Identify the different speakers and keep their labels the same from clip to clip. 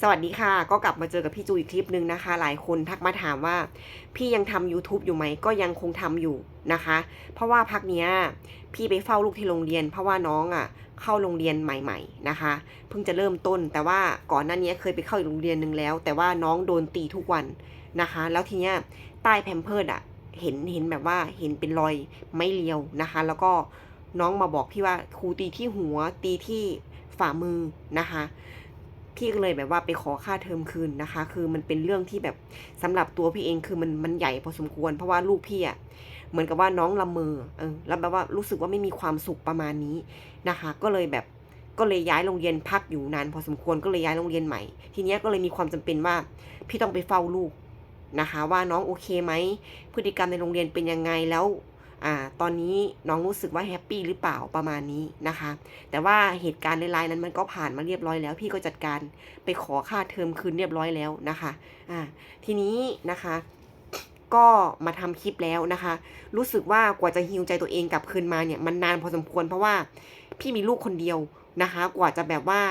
Speaker 1: สวัสดีค่ะ ก็กลับมาเจอกับพี่จูอีกคลิปหนึ่งนะคะ หลายคนทักมาถามว่า พี่ยังทำ YouTube อยู่ไหมก็ยังคงทำอยู่นะคะ เพราะว่าพักเนี้ยพี่ไปเฝ้าลูกที่โรงเรียน เพราะว่าน้องอะเข้าโรงเรียนใหม่ ๆนะคะ เพิ่งจะเริ่มต้น แต่ว่าก่อนหน้านี้เคยไปเข้าอีกโรงเรียนหนึ่งแล้ว แต่ว่าน้องโดนตีทุกวันนะคะ แล้วทีเนี้ยใต้แพมเพิร์ดอะเห็นเห็นแบบว่าเห็นเป็นรอยไม่เลียวนะคะ แล้วก็น้องมาบอกพี่ว่าครูตีที่หัวตีที่ฝ่ามือนะคะ พี่ก็เลยแบบว่าไปขอค่าเทอมคืนนะคะ คือมันเป็นเรื่องที่แบบสำหรับตัวพี่เองคือมันมันใหญ่พอสมควร เพราะว่าลูกพี่อะเหมือนกับว่าน้องละเมอเออแล้วแบบว่ารู้สึกว่าไม่มีความสุขประมาณนี้นะคะ ก็เลยแบบก็เลยย้ายโรงเรียนพักอยู่นานพอสมควรก็เลยย้ายโรงเรียนใหม่ ทีเนี้ยก็เลยมีความจำเป็นว่าพี่ต้องไปเฝ้าลูกนะคะ ว่าน้องโอเคไหมพฤติกรรมในโรงเรียนเป็นยังไงแล้ว อ่าตอนนี้น้องรู้สึกว่าแฮปปี้หรือเปล่าประมาณนี้นะคะ แต่ว่าเหตุการณ์ร้ายๆนั้นมันก็ผ่านมาเรียบร้อยแล้ว พี่ก็จัดการไปขอค่าเทอมคืนเรียบร้อยแล้วนะคะอ่าทีนี้นะคะก็มาทำคลิปแล้วนะคะ รู้สึกว่ากว่าจะฮิวใจตัวเองกลับคืนมาเนี่ยมันนานพอสมควรเพราะว่าพี่มีลูกคนเดียวนะคะ กว่าจะแบบว่า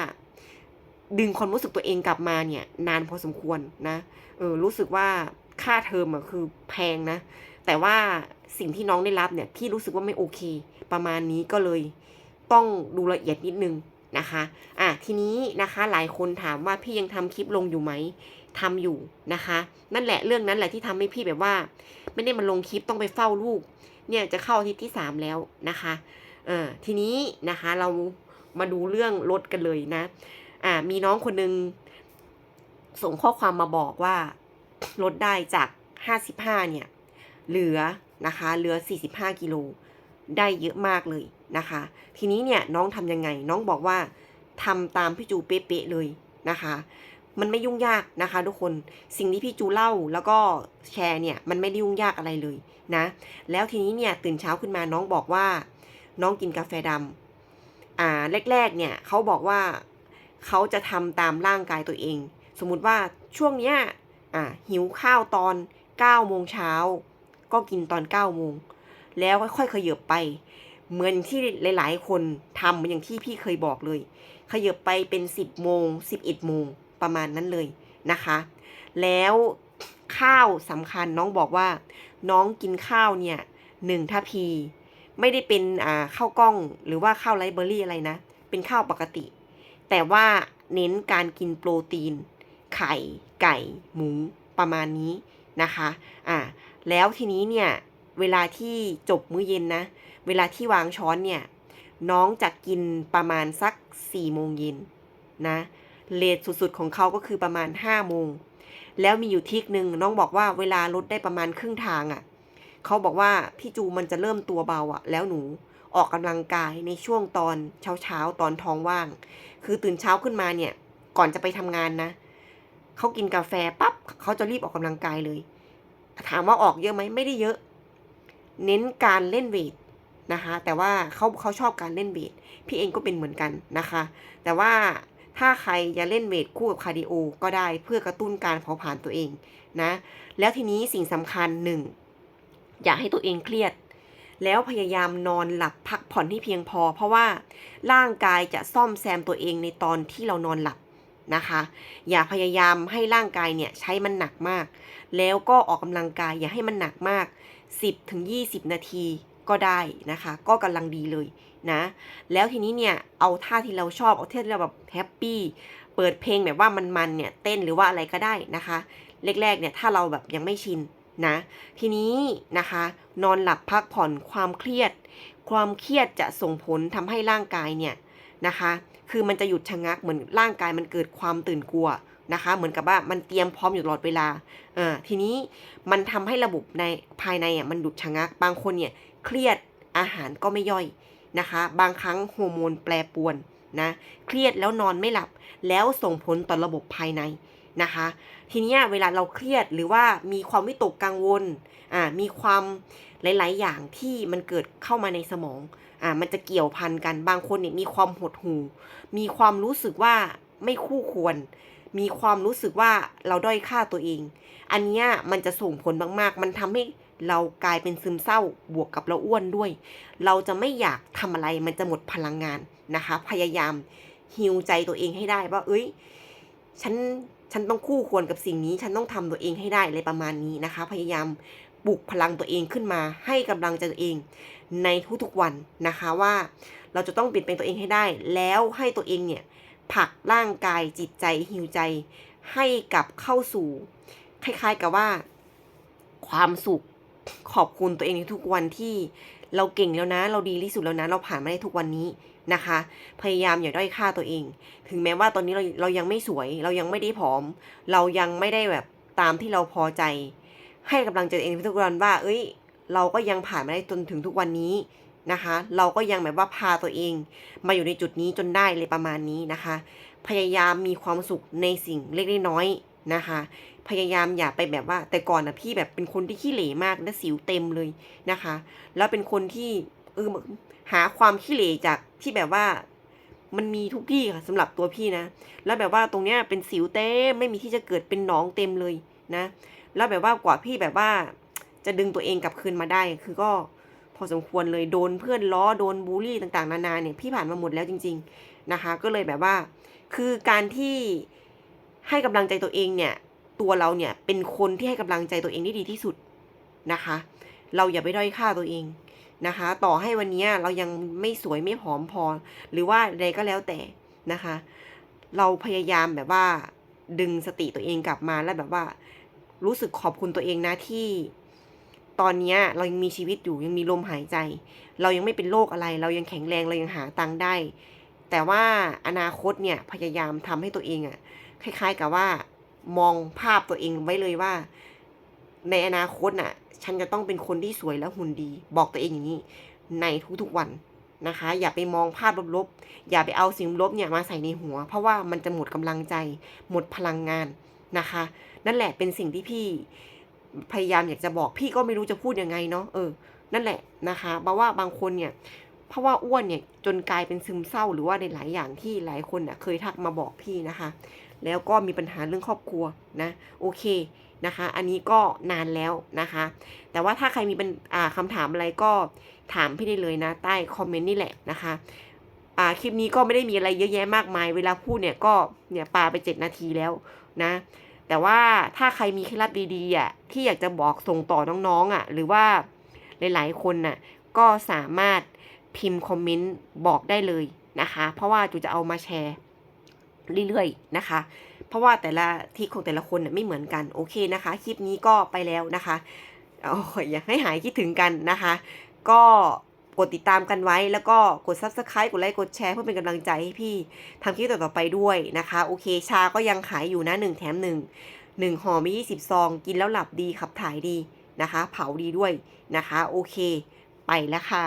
Speaker 1: ดึงความรู้สึกตัวเองกลับมาเนี่ย นานพอสมควรนะเออรู้สึกว่าค่าเทอมอะคือแพงนะ แต่ว่า สิ่งที่น้องได้รับเนี่ยพี่รู้สึกว่าไม่โอเค ประมาณนี้ก็เลยต้องดูละเอียดนิดนึงนะคะอะทีนี้นะคะหลายคนถามว่าพี่ยังทำคลิปลงอยู่ไหมทำอยู่นะคะ นั่นแหละเรื่องนั้นแหละที่ทำให้พี่แบบว่า ไม่ได้มาลงคลิปต้องไปเฝ้าลูก เนี่ยจะเข้าอาทิตย์ที่สามแล้วนะคะเออทีนี้นะคะเรามาดูเรื่องรถกันเลยนะ อ่า มีน้องคนนึงส่งข้อความมาบอกว่าลดได้จาก55เนี่ย เหลือ นะคะเหลือ 45 กิโล ได้เยอะมากเลยนะคะ ทีนี้เนี่ยน้องทำยังไง น้องบอกว่าทำตามพี่จูเป๊ะๆเลยนะคะ มันไม่ยุ่งยากนะคะ ทุกคน สิ่งที่พี่จูเล่าแล้วก็แชร์เนี่ยมันไม่ได้ยุ่งยากอะไรเลยนะ แล้วทีนี้เนี่ยตื่นเช้าขึ้นมาน้องบอกว่า น้องกินกาแฟดำอ่าแรกๆเนี่ยเขาบอกว่าเขาจะทำตามร่างกายตัวเอง สมมุติว่าช่วงเนี้ยอ่าหิวข้าวตอน9โมงเช้า ก็กินตอน9โมงแล้วค่อยๆขยับไป เหมือนที่หลาย ๆ คนทำเหมือนอย่างที่พี่เคยบอกเลย ขยับไปเป็น10โมง11โมงประมาณนั้นเลยนะคะ แล้วข้าวสำคัญน้องบอกว่า น้องกินข้าวเนี่ยหนึ่งทัพพี ไม่ได้เป็นอ่าข้าวกล้องหรือว่าข้าวไรเบอรี่อะไรนะ เป็นข้าวปกติ แต่ว่าเน้นการกินโปรตีน ไข่ ไก่ หมูประมาณนี้นะคะ อ่า แล้วทีนี้เนี่ยเวลาที่จบมื้อเย็นนะ เวลาที่วางช้อนเนี่ย น้องจะกินประมาณสัก4โมงเย็นนะเลทสุดๆของเขาก็คือประมาณ5โมงแล้วมีอยู่ทิกหนึ่งน้องบอกว่าเวลาลดได้ประมาณครึ่งทางอะ่ะเขาบอกว่าพี่จูมันจะเริ่มตัวเบาอะ่ะ แล้วหนูออกกำลังกายในช่วงตอนเช้าๆตอนท้องว่าง คือตื่นเช้าขึ้นมาเนี่ย ก่อนจะไปทำงานนะเขากินกาแฟปั๊บเขาจะรีบออกกำลังกายเลย ถามว่าออกเยอะไหมไม่ได้เยอะ เน้นการเล่นเวทนะคะแต่ว่าเขาเขาชอบการเล่นเวทพี่เองก็เป็นเหมือนกันนะคะ แต่ว่าถ้าใครจะเล่นเวทคู่กับคาร์ดิโอก็ได้เพื่อกระตุ้นการเผาผลาญตัวเองนะแล้วทีนี้สิ่งสำคัญหนึ่งอย่าให้ตัวเองเครียด แล้วพยายามนอนหลับพักผ่อนให้เพียงพอ เพราะว่าร่างกายจะซ่อมแซมตัวเองในตอนที่เรานอนหลับ นะคะ อย่าพยายามให้ร่างกายเนี่ยใช้มันหนักมาก แล้วก็ออกกำลังกายอย่าให้มันหนักมาก 10ถึง20 นาทีก็ได้นะคะ ก็กำลังดีเลยนะ แล้วทีนี้เนี่ยเอาท่าที่เราชอบเอาท่าที่เราแบบแฮปปี้เปิดเพลงแบบว่ามันๆเนี่ยเต้นหรือว่าอะไรก็ได้นะคะแรกๆเนี่ยถ้าเราแบบยังไม่ชินนะทีนี้นะคะ นอนหลับพักผ่อนความเครียด ความเครียดจะส่งผลทำให้ร่างกายเนี่ย นะคะ คือมันจะหยุดชะงักเหมือนร่างกายมันเกิดความตื่นกลัวนะคะ เหมือนกับว่ามันเตรียมพร้อมอยู่ตลอดเวลาอ่าทีนี้มันทำให้ระบบในภายในอะมันหยุดชะงัก บางคนเนี่ยเครียดอาหารก็ไม่ย่อยนะคะ บางครั้งฮอร์โมนแปรปรวนนะ เครียดแล้วนอนไม่หลับ แล้วส่งผลต่อระบบภายใน นะคะ ทีนี้เวลาเราเครียดหรือว่ามีความวิตกกังวลอ่ามีความหลาย ๆ อย่างที่มันเกิดเข้ามาในสมองอ่ามันจะเกี่ยวพันกันบางคนเนี่ยมีความหดหู่มีความรู้สึกว่าไม่คู่ควร มีความรู้สึกว่าเราด้อยค่าตัวเอง อันนี้มันจะส่งผลมาก ๆ มันทำให้เรากลายเป็นซึมเศร้าบวกกับเราอ้วนด้วย เราจะไม่อยากทำอะไรมันจะหมดพลังงานนะคะ พยายามฮิวใจตัวเองให้ได้ว่า เอ้ย ฉัน ฉันต้องคู่ควรกับสิ่งนี้ ฉันต้องทำตัวเองให้ได้อะไรประมาณนี้นะคะ พยายามปลุกพลังตัวเองขึ้นมา ให้กำลังใจตัวเองในทุกๆวันนะคะว่าเราจะต้องเปลี่ยนแปลงตัวเองให้ได้ แล้วให้ตัวเองเนี่ยผักร่างกายจิตใจหิวใจ ให้กลับเข้าสู่ คล้ายๆกับว่า ความสุข ขอบคุณตัวเองในทุกวันที่เราเก่งแล้วนะ เราดีที่สุดแล้วนะ เราผ่านมาได้ทุกวันนี้นะคะ พยายามอย่าด้อยค่าตัวเอง ถึงแม้ว่าตอนนี้เราเรายังไม่สวย เรายังไม่ได้ผอม เรายังไม่ได้แบบตามที่เราพอใจ ให้กำลังใจตัวเองทุกวันว่า เอ้ย เราก็ยังผ่านมาได้จนถึงทุกวันนี้นะคะ เราก็ยังแบบว่าพาตัวเอง มาอยู่ในจุดนี้จนได้เลยประมาณนี้นะคะ พยายามมีความสุขในสิ่งเล็กๆน้อยๆ นะคะ พยายามอย่าไปแบบว่า แต่ก่อนนะพี่แบบเป็นคนที่ขี้เหร่มากและสิวเต็มเลยนะคะ แล้วเป็นคนที่เออหาความขี้เหร่จากที่แบบว่า มันมีทุกที่ค่ะสำหรับตัวพี่นะ แล้วแบบว่าตรงเนี้ยเป็นสิวเต็มไม่มีที่จะเกิดเป็นหนองเต็มเลยนะ แล้วแบบว่ากว่าพี่แบบว่า จะดึงตัวเองกลับคืนมาได้คือก็พอสมควรเลยโดนเพื่อนล้อโดนบูลลี่ต่างๆ นานาเนี่ยพี่ผ่านมาหมดแล้วจริง ๆนะคะ ก็เลยแบบว่า คือการที่ ให้กำลังใจตัวเองเนี่ย ตัวเราเนี่ยเป็นคนที่ให้กำลังใจตัวเองได้ดีที่สุดนะคะ เราอย่าไปด้อยค่าตัวเองนะคะ ต่อให้วันนี้เรายังไม่สวยไม่ผอมพอ หรือว่าใดก็แล้วแต่นะคะ เราพยายามแบบว่าดึงสติตัวเองกลับมาแล้วแบบว่า รู้สึกขอบคุณตัวเองนะที่ ตอนนี้เรายังมีชีวิตอยู่ยังมีลมหายใจ เรายังไม่เป็นโรคอะไร เรายังแข็งแรงเรายังหาตังค์ได้ แต่ว่าอนาคตเนี่ยพยายามทำให้ตัวเองอะ คล้ายๆกับว่า มองภาพตัวเองไว้เลยว่า ในอนาคตน่ะ ฉันจะต้องเป็นคนที่สวยและหุ่นดี บอกตัวเองอย่างนี้ ในทุกๆวันนะคะ อย่าไปมองภาพลบๆ อย่าไปเอาสิ่งลบเนี่ยมาใส่ในหัว เพราะว่ามันจะหมดกำลังใจ หมดพลังงานนะคะ นั่นแหละเป็นสิ่งที่พี่พยายามอยากจะบอกพี่ก็ไม่รู้จะพูดยังไงเนาะเออ นั่นแหละนะคะเพราะว่าบางคนเนี่ย เพราะว่าอ้วนเนี่ยจนกลายเป็นซึมเศร้าหรือว่าในหลายอย่างที่หลายคนน่ะเคยทักมาบอกพี่นะคะ แล้วก็มีปัญหาเรื่องครอบครัวนะโอเคนะคะ อันนี้ก็นานแล้วนะคะ แต่ว่าถ้าใครมีเป็นอ่าคำถามอะไรก็ถามพี่ได้เลยนะ ใต้คอมเมนต์นี่แหละนะคะอ่าคลิปนี้ก็ไม่ได้มีอะไรเยอะแยะมากมาย เวลาพูดเนี่ยก็เนี่ยปาไปเจ็ดนาทีแล้วนะ แต่ว่าถ้าใครมีเคล็ดลับดีๆอะที่อยากจะบอกส่งต่อน้องๆอะ หรือว่าหลายๆคนน่ะก็สามารถ พิมพ์คอมเมนต์บอกได้เลยนะคะ เพราะว่าจูจะเอามาแชร์เรื่อยๆนะคะ เพราะว่าแต่ละที่ของแต่ละคนไม่เหมือนกันโอเคนะคะ คลิปนี้ก็ไปแล้วนะคะโอ้ยอยากให้หายคิดถึงกันนะคะ ก็กดติดตามกันไว้แล้วก็กด subscribe กดไลค์กดแชร์เพื่อเป็นกำลังใจให้พี่ทำคลิปต่อๆไปด้วยนะคะ โอเคชาก็ยังขายอยู่นะ1แถม 1 1ห่อมี 20 ซอง กินแล้วหลับดีขับถ่ายดีนะคะ เผาดีด้วยนะคะ โอเค ไปแล้วค่ะ